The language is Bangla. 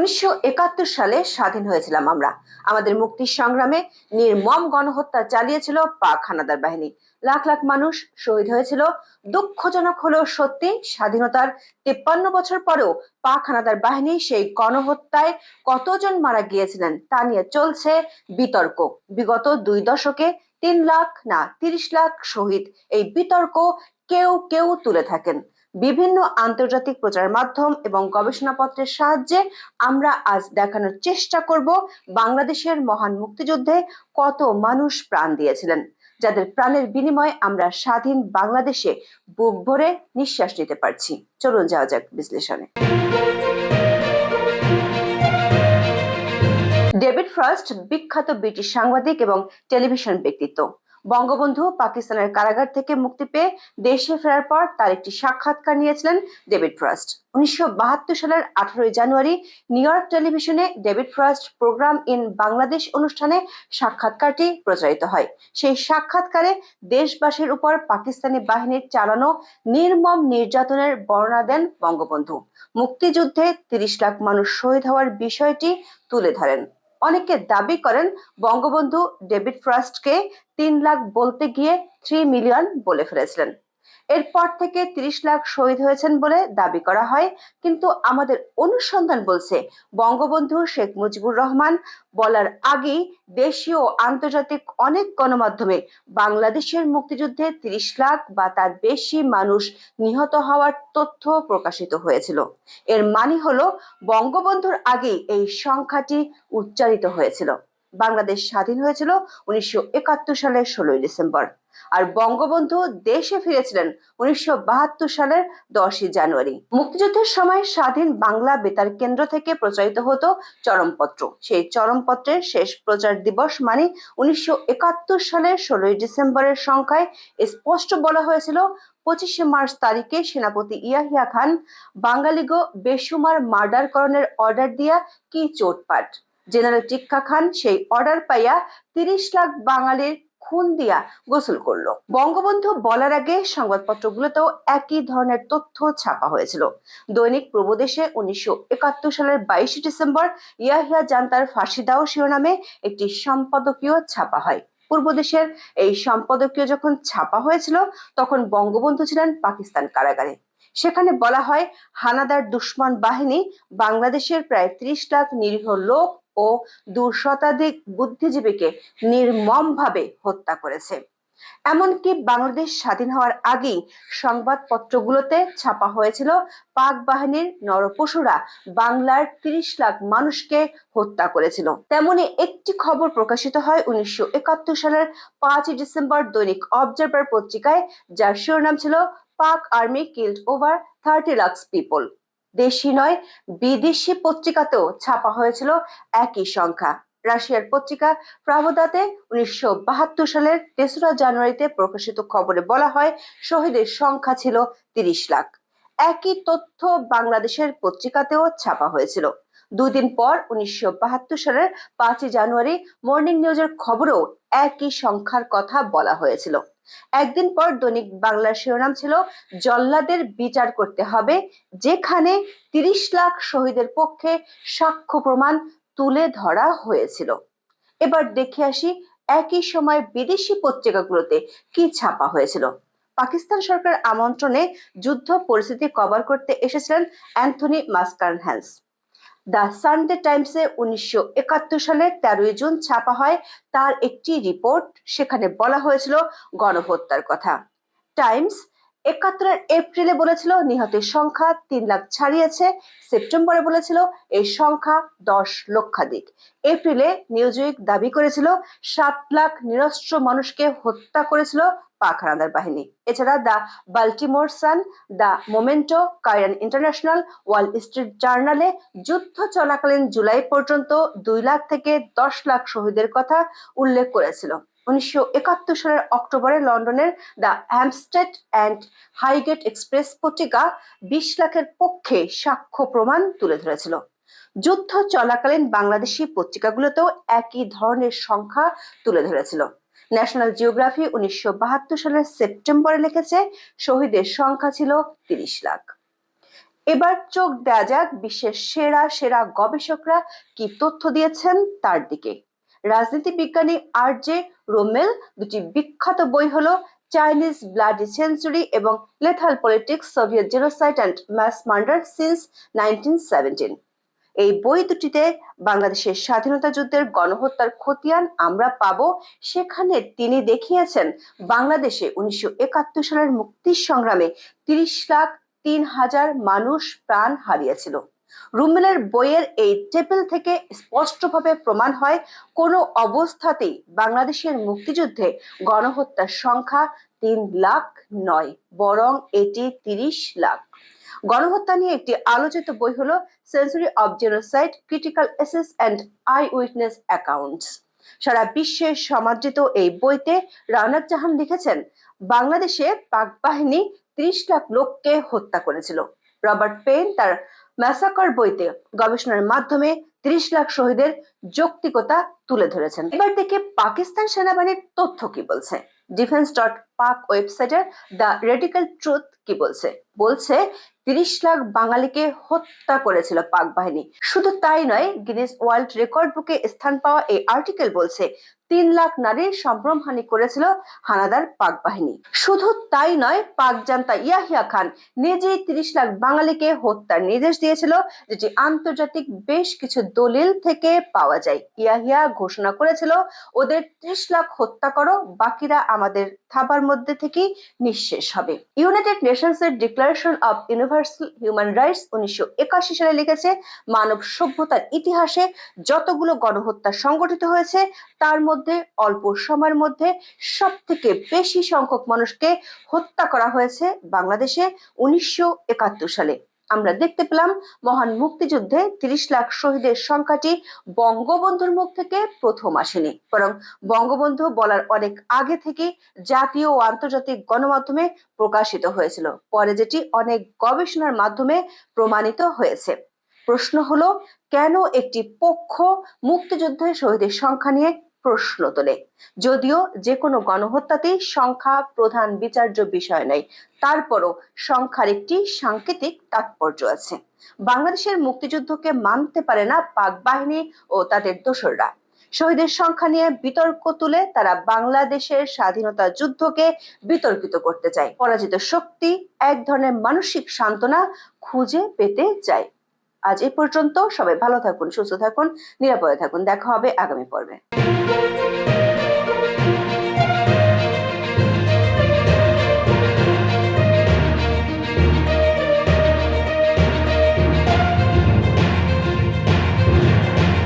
উনিশশো একাত্তর সালে স্বাধীন হয়েছিলাম আমরা। আমাদের মুক্তির সংগ্রামে নির্মম গণহত্যা চালিয়েছিল পাক হানাদার বাহিনী। লাখ লাখ মানুষ শহীদ হয়েছিল। দুঃখজনক হলেও সত্যি স্বাধীনতার তিপ্পান্ন বছর পরেও পাক হানাদার বাহিনী সেই গণহত্যায় কতজন মারা গিয়েছিলেন তা নিয়ে চলছে বিতর্ক। বিগত দুই দশকে তিন লাখ না তিরিশ লাখ শহীদ। এই বিতর্ক কেউ কেউ তুলে থাকেন। বিভিন্ন আন্তর্জাতিক প্রচার মাধ্যম এবং গবেষণাপত্রের সাহায্যে আমরা আজ দেখানোর চেষ্টা করব বাংলাদেশের মহান মুক্তিযুদ্ধে কত মানুষ প্রাণ দিয়েছিলেন, যাদের প্রাণের বিনিময়ে আমরা স্বাধীন বাংলাদেশে বুক ভরে নিঃশ্বাস নিতে পারছি। চলুন যাওয়া যাক বিশ্লেষণে। ডেভিড ফ্রস্ট বিখ্যাত ব্রিটিশ সাংবাদিক এবং টেলিভিশন ব্যক্তিত্ব। বঙ্গবন্ধু পাকিস্তানের কারাগার থেকে মুক্তি পেয়ে দেশে ফেরার পর তার একটি সাক্ষাৎকার নিয়েছিলেন ডেভিড ফ্রস্ট। উনিশশো সালের আঠারোই জানুয়ারি নিউ ইয়র্ক টেলিভিশনে David Frost programme in Bangladesh অনুষ্ঠানে সাক্ষাৎকারটি প্রচারিত হয়। সেই সাক্ষাৎকারে দেশবাসীর উপর পাকিস্তানি বাহিনীর চালানো নির্মম নির্যাতনের বর্ণনা দেন বঙ্গবন্ধু। মুক্তিযুদ্ধে তিরিশ লাখ মানুষ শহীদ হওয়ার বিষয়টি তুলে ধরেন। অনেকে দাবি করেন বঙ্গবন্ধু ডেভিড ফ্রাস্টকে তিন লাখ বলতে গিয়ে থ্রি মিলিয়ন বলে ফেলেছিলেন। এরপর থেকে তিরিশ লাখ শহীদ হয়েছেন বলে দাবি করা হয়। কিন্তু আমাদের অনুসন্ধান বলছে, বঙ্গবন্ধু শেখ মুজিবুর রহমান বলার আগেই দেশীয় ও আন্তর্জাতিক অনেক গণমাধ্যমে বাংলাদেশের মুক্তিযুদ্ধে তিরিশ লাখ বা তার বেশি মানুষ নিহত হওয়ার তথ্য প্রকাশিত হয়েছিল। এর মানে হলো, বঙ্গবন্ধুর আগেই এই সংখ্যাটি উচ্চারিত হয়েছিল। বাংলাদেশ স্বাধীন হয়েছিল উনিশশো একাত্তর সালের ষোলোই ডিসেম্বর। আর বঙ্গবন্ধু দেশে ফিরেছিলেন উনিশশো বাহাত্তর সালের দশই জানুয়ারি। মুক্তিযুদ্ধের সময় স্বাধীন বাংলা বেতার কেন্দ্র থেকে প্রচারিত হতো চরমপত্র। সেই চরমপত্রের শেষ প্রচার দিবস মানে উনিশশো একাত্তর সালের ষোলোই ডিসেম্বরের সংখ্যায় স্পষ্ট বলা হয়েছিল, পঁচিশে মার্চ তারিখে সেনাপতি ইয়াহিয়া খান বাঙালিগো বেসুমার মার্ডার করণের অর্ডার দিয়া কি চোটপাট। জেনারেল টিক্কা খান সেই অর্ডার পাইয়া তিরিশ লাখ বাঙালির খুন দিয়া গোসল করল। বঙ্গবন্ধু বলার আগে সংবাদপত্রগুলোতেও একই ধরনের তথ্য ছাপা হয়েছিল। দৈনিক প্রবদেশে উনিশশো একাত্তর সালের বাইশে ডিসেম্বর ইয়াহিয়া জান্তার ফাঁসি দাও শিরোনামে একটি সম্পাদকীয় ছাপা হয়। পূর্বদেশের এই সম্পাদকীয় যখন ছাপা হয়েছিল, তখন বঙ্গবন্ধু ছিলেন পাকিস্তান কারাগারে। সেখানে বলা হয়, হানাদার দুশ্মন বাহিনী বাংলাদেশের প্রায় ত্রিশ লাখ নিরীহ লোক ও দু শতাধিক বুদ্ধিজীবীকে নির্মমভাবে হত্যা করেছে। এমনকি বাংলাদেশ স্বাধীন হওয়ার আগেই সংবাদপত্রগুলোতে ছাপা হয়েছিল, পাক বাহিনীর নরপশুরা বাংলার তিরিশ লাখ মানুষকে হত্যা করেছিল। তেমনি একটি খবর প্রকাশিত হয় উনিশশো একাত্তর সালের পাঁচই ডিসেম্বর দৈনিক অবজারভার পত্রিকায়, যার শিরোনাম ছিল Pak army killed over thirty lakhs people. দেশি নয়, বিদেশি পত্রিকাতেও ছাপা হয়েছিল একই সংখ্যা। রাশিয়ার পত্রিকা প্রাভদাতে উনিশশো সালের তেসরা জানুয়ারিতে প্রকাশিত খবরে বলা হয়, শহীদের সংখ্যা ছিল তিরিশ লাখ। একই তথ্য বাংলাদেশের পত্রিকাতেও ছাপা হয়েছিল। দুই দিন পর উনিশশো বাহাত্তর সালের পাঁচই জানুয়ারি মর্নিং নিউজের খবরেও একই সংখ্যার কথা বলা হয়েছিল। একদিন পর দৈনিক বাংলার শিরোনাম ছিল, জল্লাদের বিচার করতে হবে, যেখানে তিরিশ লাখ শহীদের পক্ষে সাক্ষ্য প্রমাণ তুলে ধরা হয়েছিল। এবার দেখে আসি একই সময় বিদেশি পত্রিকাগুলোতে কি ছাপা হয়েছিল। পাকিস্তান সরকার আমন্ত্রণে যুদ্ধ পরিস্থিতি কভার করতে এসেছিলেন Anthony Mascarenhas the Sunday টাইমসে উনিশশো একাত্তর সালের তেরোই জুন ছাপা হয় তার একটি রিপোর্ট। সেখানে বলা হয়েছিল গণহত্যার কথা। টাইমস একাত্তরের এপ্রিলে বলেছিল, নিহতের সংখ্যা তিন লাখ ছাড়িয়েছে। সেপ্টেম্বরে বলেছিল, এই সংখ্যা দশ লক্ষাধিক। এপ্রিলে নিউজউইক দাবি করেছিল, সাত লাখ নিরস্ত্র মানুষকে হত্যা করেছিল পাক হানাদার বাহিনী। এছাড়া the Baltimore Sun, the Momento Kairan international, Wall Street জার্নালে যুদ্ধ চলাকালীন জুলাই পর্যন্ত দুই লাখ থেকে দশ লাখ শহীদের কথা উল্লেখ করেছিল। উনিশশো একাত্তর সালের অক্টোবরে লন্ডনের the Hampstead and Highgate Express পত্রিকা বিশ লাখের পক্ষে সাক্ষ্য প্রমাণ তুলে ধরেছিল। যুদ্ধ চলাকালীন বাংলাদেশি পত্রিকাগুলোতেও একই ধরনের সংখ্যা তুলে ধরেছিল। ন্যাশনাল জিওগ্রাফি উনিশশো বাহাত্তর সালের সেপ্টেম্বরে লিখেছে, শহীদের সংখ্যা ছিল তিরিশ লাখ। এবার চোখ দেয়া যাক বিশ্বের সেরা সেরা গবেষকরা কি তথ্য দিয়েছেন তার দিকে। রাজনীতি বিজ্ঞানী আর জে রোমেল, দুটি বিখ্যাত বই হলো চাইনিজ ব্লাডি সেঞ্চুরি এবং lethal politics, Soviet genocide and mass murder since nineteen seventeen. এই বই দুটিতে বাংলাদেশের স্বাধীনতা যুদ্ধের গণহত্যার খতিয়ান আমরা পাবো। সেখানে তিনি দেখিয়েছেন, বাংলাদেশে উনিশশো একাত্তর সালের মুক্তির সংগ্রামে তিরিশ লাখ তিন হাজার মানুষ প্রাণ হারিয়েছিল। রুমেলের বইয়ের এই টেবিল থেকে স্পষ্টভাবে প্রমাণ হয় কোনো অবস্থাতেই বাংলাদেশের মুক্তিযুদ্ধে গণহত্যার সংখ্যা তিন লাখ নয়, বরং এটি তিরিশ লাখ। গণহত্যা নিয়ে একটি আলোচিত বই হলো century of genocide critical essays and eyewitness accounts সারা বিশ্বে সমাদৃত এই বইতে রানাক জাহান লিখেছেন, বাংলাদেশে পাক বাহিনী ত্রিশ লাখ লোককে হত্যা করেছিল। রবার্ট পেন তার ম্যাসাকার বইতে গবেষণার মাধ্যমে ত্রিশ লাখ শহীদের যৌক্তিকতা তুলে ধরেছেন। এবার দেখে পাকিস্তান সেনাবাহিনীর তথ্য কি বলছে? ডিফেন্স ডট পাক ওয়েবসাইটের দ্য রেডিক্যাল ট্রুথ কি বলছে? বলছে, তিরিশ লাখ বাঙালিকে হত্যা করেছিল পাক বাহিনী। শুধু তাই নয়, গিনেস ওয়ার্ল্ড রেকর্ড বুকে স্থান পাওয়া এই আর্টিকেল বলছে, তিন লাখ নারীর সম্ভ্রমহানি করেছিল হানাদার পাক বাহিনী। শুধু তাই নয়, পাক জান্তা ইয়াহিয়া খান নিজেই তিরিশ লাখ বাঙালিকে হত্যার নির্দেশ দিয়েছিল, যেটি আন্তর্জাতিক বেশ কিছু দলিল থেকে পাওয়া যায়। ইয়াহিয়া ঘোষণা করেছিল, ওদের ত্রিশ লাখ হত্যা করো, বাকিরা আমাদের থাবার মধ্যে থেকেই নিঃশেষ হবে। ইউনাইটেড নেশনস এর declaration of universal human rights উনিশশো একাশি সালে লিখেছে, মানব সভ্যতার ইতিহাসে যতগুলো গণহত্যা সংগঠিত হয়েছে, তার মধ্যে অল্প সময়ের মধ্যে সব থেকে বেশি সংখ্যক মানুষকে হত্যা করা হয়েছে বাংলাদেশে উনিশশো একাত্তর সালে। আমরা দেখতে পেলাম মহান মুক্তিযুদ্ধে তিরিশ লাখ শহীদের সংখ্যাটি বঙ্গবন্ধুর মুখ থেকে প্রথম আসেনি। বরং বঙ্গবন্ধু বলার অনেক আগে থেকে জাতীয় ও আন্তর্জাতিক গণমাধ্যমে প্রকাশিত হয়েছিল। পরে যেটি অনেক গবেষণার মাধ্যমে প্রমাণিত হয়েছে। প্রশ্ন হলো, কেন একটি পক্ষ মুক্তিযুদ্ধে শহীদের সংখ্যা নিয়ে প্রশ্ন তোলে। যদিও যে কোনো গণহত্যাতেই সংখ্যা প্রধান বিচার্য বিষয় নয়, তারপরও সংখ্যার একটি সাংকেতিক তাৎপর্য আছে। বাংলাদেশের মুক্তিযুদ্ধকে মানতে পারে না পাক বাহিনী ও তাদের দোসররা। শহীদের সংখ্যা নিয়ে বিতর্ক তুলে তারা বাংলাদেশের স্বাধীনতা যুদ্ধকে বিতর্কিত করতে চায়। পরাজিত শক্তি এক ধরনের মানসিক সান্ত্বনা খুঁজে পেতে চায়। আজ এই পর্যন্ত সবাই ভালো থাকুন, সুস্থ থাকুন, নিরাপদে থাকুন। দেখা হবে আগামী পর্বে। Thank you.